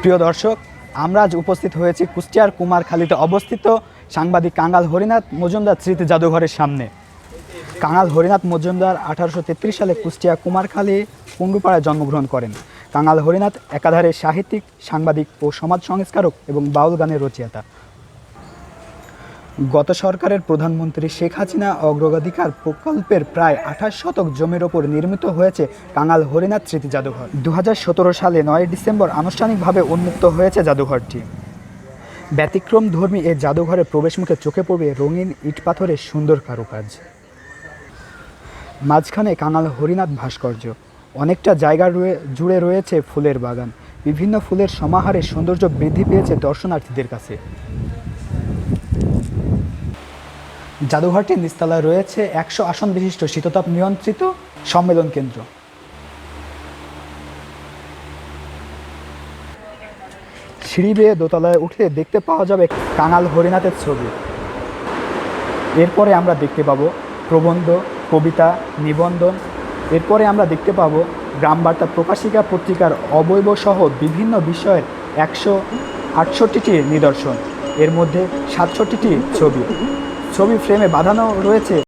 প্রিয় দর্শক, আমরা আজ উপস্থিত হয়েছি কুষ্টিয়ার কুমারখালীতে অবস্থিত সাংবাদিক কাঙ্গাল হরিনাথ মজুমদার স্মৃতি জাদুঘরের সামনে। কাঙ্গাল হরিনাথ মজুমদার আঠারোশো তেত্রিশ সালে কুষ্টিয়া কুমারখালী, কুণ্ডুপাড়ায় জন্মগ্রহণ করেন। কাঙ্গাল হরিনাথ একাধারে সাহিত্যিক, সাংবাদিক ও সমাজ সংস্কারক এবং বাউল গানের রচয়িতা। গত সরকারের প্রধানমন্ত্রী শেখ হাসিনা অগ্রগাধিকার প্রকল্পের প্রায় আঠাশ শতক জমির ওপর নির্মিত হয়েছে কাঙাল হরিনাথ স্মৃতি জাদুঘর। দু হাজার সতেরো সালে নয় ডিসেম্বর আনুষ্ঠানিকভাবে উন্মুক্ত হয়েছে জাদুঘরটি। ব্যতিক্রম ধর্মী এই জাদুঘরের প্রবেশমুখে চোখে পড়বে রঙিন ইটপাথরের সুন্দর কারুকাজ। মাঝখানে কাঙাল হরিনাথ ভাস্কর্য। অনেকটা জায়গা রয়ে, জুড়ে রয়েছে ফুলের বাগান। বিভিন্ন ফুলের সমাহারে সৌন্দর্য বৃদ্ধি পেয়েছে দর্শনার্থীদের কাছে। জাদুঘরটির নিচতলায় রয়েছে একশো আসন বিশিষ্ট শীততাপ নিয়ন্ত্রিত সম্মেলন কেন্দ্র। সিঁড়ি বেয়ে দোতলায় উঠলে দেখতে পাওয়া যাবে কাঙাল হরিনাথের ছবি। এরপরে আমরা দেখতে পাব প্রবন্ধ, কবিতা, নিবন্ধন। এরপরে আমরা দেখতে পাবো গ্রামবার্তা প্রকাশিকা পত্রিকার অবয়ব সহ বিভিন্ন বিষয়ের একশো আটষট্টিটি নিদর্শন। এর মধ্যে সাতষট্টিটি ছবি। ছবি ফ্রেমে বাঁধানো রয়েছে।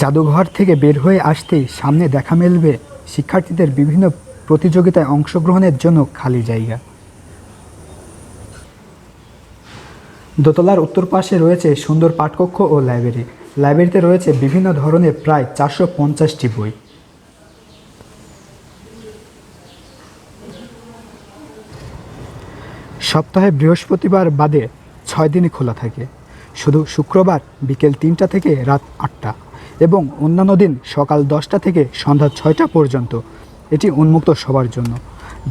জাদুঘর থেকে বের হয়ে আসতেই সামনে দেখা মিলবে শিক্ষার্থীদের বিভিন্ন প্রতিযোগিতায় অংশগ্রহণের জন্য খালি জায়গা। দোতলার উত্তর পাশে রয়েছে সুন্দর পাঠকক্ষ ও লাইব্রেরি। লাইব্রেরিতে রয়েছে বিভিন্ন ধরনের প্রায় চারশো পঞ্চাশটি বই। সপ্তাহে বৃহস্পতিবার বাদে ছয় দিনই খোলা থাকে। শুধু শুক্রবার বিকেল তিনটা থেকে রাত আটটা। এবং অন্যান্য দিন সকাল দশটা থেকে সন্ধ্যা ছয়টা পর্যন্ত। এটি উন্মুক্ত সবার জন্য।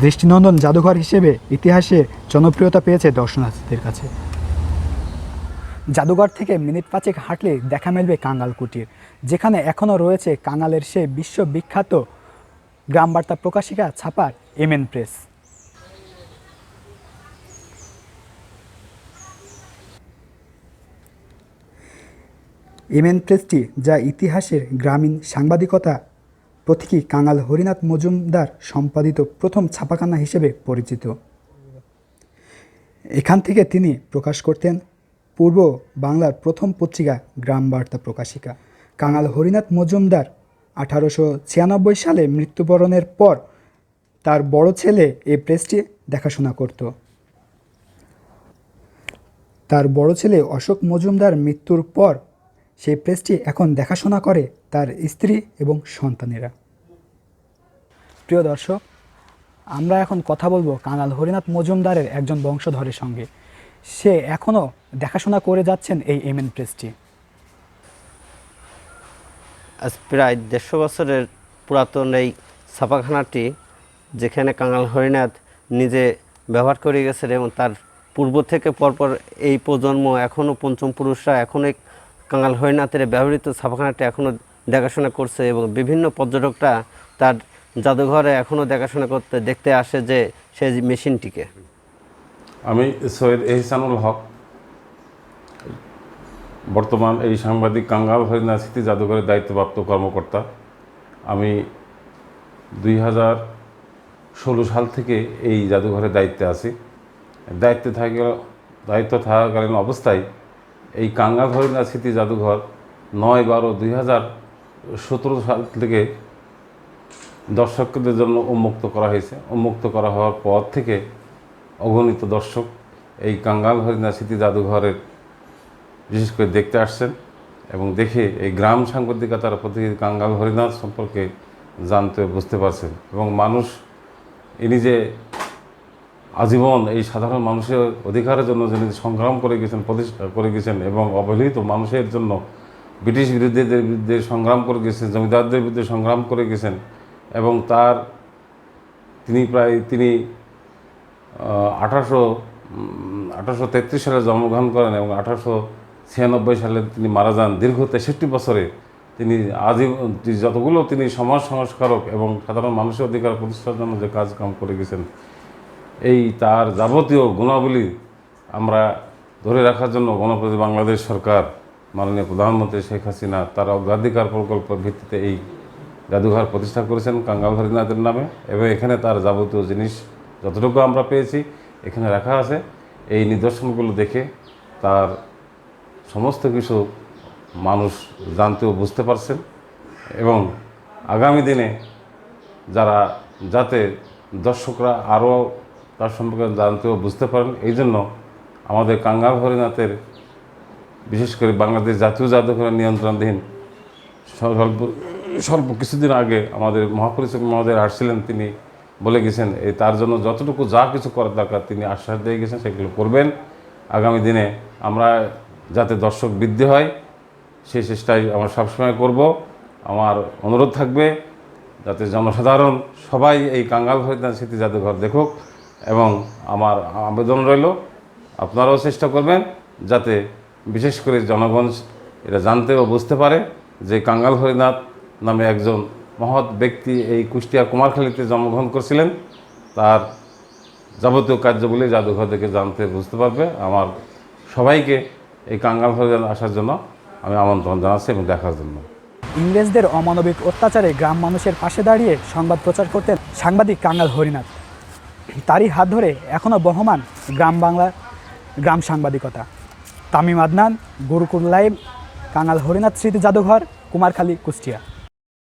দৃষ্টিনন্দন জাদুঘর হিসেবে ইতিহাসে জনপ্রিয়তা পেয়েছে দর্শনার্থীদের কাছে। জাদুঘর থেকে মিনিট পাঁচেক হাঁটলে দেখা মিলবে কাঙ্গাল কুটির, যেখানে এখনও রয়েছে কাঙালের সে বিশ্ববিখ্যাত গ্রামবার্তা প্রকাশিকা ছাপার এমএন প্রেস। এমএন প্রেসটি যা ইতিহাসের গ্রামীণ সাংবাদিকতা প্রতীকী কাঙাল হরিনাথ মজুমদার সম্পাদিত প্রথম ছাপাখানা হিসেবে পরিচিত। এখান থেকে তিনি প্রকাশ করতেন পূর্ব বাংলার প্রথম পত্রিকা গ্রাম বার্তা প্রকাশিকা। কাঙাল হরিনাথ মজুমদার আঠারোশো ছিয়ানব্বই সালে মৃত্যুবরণের পর তার বড় ছেলে এই প্রেসটি দেখাশোনা করত। তার বড় ছেলে অশোক মজুমদার মৃত্যুর পর সেই প্রেসটি এখন দেখাশোনা করে তার স্ত্রী এবং সন্তানেরা। প্রিয় দর্শক, আমরা এখন কথা বলব কাঙাল হরিনাথ মজুমদারের একজন বংশধরের সঙ্গে। সে এখনও দেখাশোনা করে যাচ্ছেন এই এমএন প্রেসটি। আজ প্রায় দেড়শো বছরের পুরাতন এই ছাপাখানাটি, যেখানে কাঙাল হরিনাথ নিজে ব্যবহার করে গেছেন এবং তার পূর্ব থেকে পরপর এই প্রজন্ম এখনও পঞ্চম পুরুষরা এখন এই কাঙাল হরিনাথের ব্যবহৃত ছাপাখানাটি এখনও দেখাশোনা করছে এবং বিভিন্ন পর্যটকরা তার জাদুঘরে এখনও দেখাশোনা করতে দেখতে আসে যে সেই মেশিনটিকে। আমি সৈয়দ এহসানুল হক, বর্তমান এই সাংবাদিক কাঙ্গাল হরিণা স্মৃতি জাদুঘরের দায়িত্বপ্রাপ্ত কর্মকর্তা। আমি দুই হাজার ষোলো সাল থেকে এই জাদুঘরের দায়িত্বে আছি। দায়িত্বে থাকা দায়িত্ব থাকাকালীন অবস্থায় এই কাঙ্গাল হরিণা স্মৃতি জাদুঘর নয় বারো দুই হাজার সতেরো সাল থেকে দর্শকদের জন্য উন্মুক্ত করা হয়েছে। উন্মুক্ত করা হওয়ার পর থেকে অগণিত দর্শক এই কাঙ্গাল হরিণা স্মৃতি জাদুঘরের বিশেষ করে দেখতে আসছেন এবং দেখে এই গ্রাম সাংবাদিকতার প্রতি কাঙ্গাল হরিনাথ সম্পর্কে জানতে বুঝতে পারছেন এবং মানুষ ইনি যে আজীবন এই সাধারণ মানুষের অধিকারের জন্য যিনি সংগ্রাম করে গেছেন, প্রতিষ্ঠা করে গেছেন এবং অবহেলিত মানুষের জন্য ব্রিটিশ বিরোধীদের বিরুদ্ধে সংগ্রাম করে গেছেন, জমিদারদের বিরুদ্ধে সংগ্রাম করে গেছেন এবং তার তিনি প্রায় তিনি আঠারোশো আঠারোশো তেত্রিশ সালে জন্মগ্রহণ করেন এবং আঠারোশো ছিয়ানব্বই সালে তিনি মারা যান। দীর্ঘ তেষট্টি বছরে তিনি আজীবন যতগুলো তিনি সমাজ সংস্কারক এবং সাধারণ মানুষের অধিকার প্রতিষ্ঠার জন্য যে কাজকাম করে গেছেন এই তার যাবতীয় গুণাবলী আমরা ধরে রাখার জন্য গণপ্রতি বাংলাদেশ সরকার, মাননীয় প্রধানমন্ত্রী শেখ হাসিনা তার অগ্রাধিকার প্রকল্পের ভিত্তিতে এই জাদুঘর প্রতিষ্ঠা করেছেন কাঙ্গাল হরিনাথের নামে এবং এখানে তার যাবতীয় জিনিস যতটুকু আমরা পেয়েছি এখানে রাখা আছে। এই নিদর্শনগুলো দেখে তার সমস্ত কিছু মানুষ জানতে ও বুঝতে পারছেন এবং আগামী দিনে যারা যাতে দর্শকরা আরও তার সম্পর্কে জানতে ও বুঝতে পারেন। এই জন্য আমাদের কাঙ্গাল হরিনাথের, বিশেষ করে বাংলাদেশ জাতীয় জাদুঘরের নিয়ন্ত্রণাধীন স্বল্প স্বল্প কিছুদিন আগে আমাদের মহাপরিচালক মহোদয় আসছিলেন। তিনি বলে গেছেন এই তার জন্য যতটুকু যা কিছু করার দরকার, তিনি আশ্বাস দিয়ে গেছেন, সেগুলো করবেন। আগামী দিনে আমরা যাতে দর্শক বৃদ্ধি হয়, সেই চেষ্টাই আমরা সবসময় করব। আমার অনুরোধ থাকবে, যাতে জনসাধারণ সবাই এই কাঙ্গাল হরিদান স্মৃতি জাদুঘর দেখুক। এবং আমার আবেদন রইল। আপনারাও চেষ্টা করবেন যাতে বিশেষ করে জনগণ এটা জানতে ও বুঝতে পারে যে কাঙ্গাল হরিনাথ নামে একজন মহৎ ব্যক্তি এই কুষ্টিয়া কুমারখালীতে জন্মগ্রহণ করছিলেন। তার যাবতীয় কার্যগুলি জাদুঘর থেকে জানতে বুঝতে পারবে। আমার সবাইকে এই কাঙ্গাল হরিনাথ আসার জন্য আমি আমন্ত্রণ জানাচ্ছি এবং দেখার জন্য। ইংরেজদের অমানবিক অত্যাচারে গ্রাম মানুষের পাশে দাঁড়িয়ে সংবাদ প্রচার করতেন সাংবাদিক কাঙ্গাল হরিনাথ। তারই হাত ধরে এখনও বহমান গ্রাম বাংলার গ্রাম সাংবাদিকতা। তামিম আদনান, গুরুকুল লাইভ কাঙাল হরিনাথ স্মৃতি জাদুঘর, কুমারখালী, কুষ্টিয়া।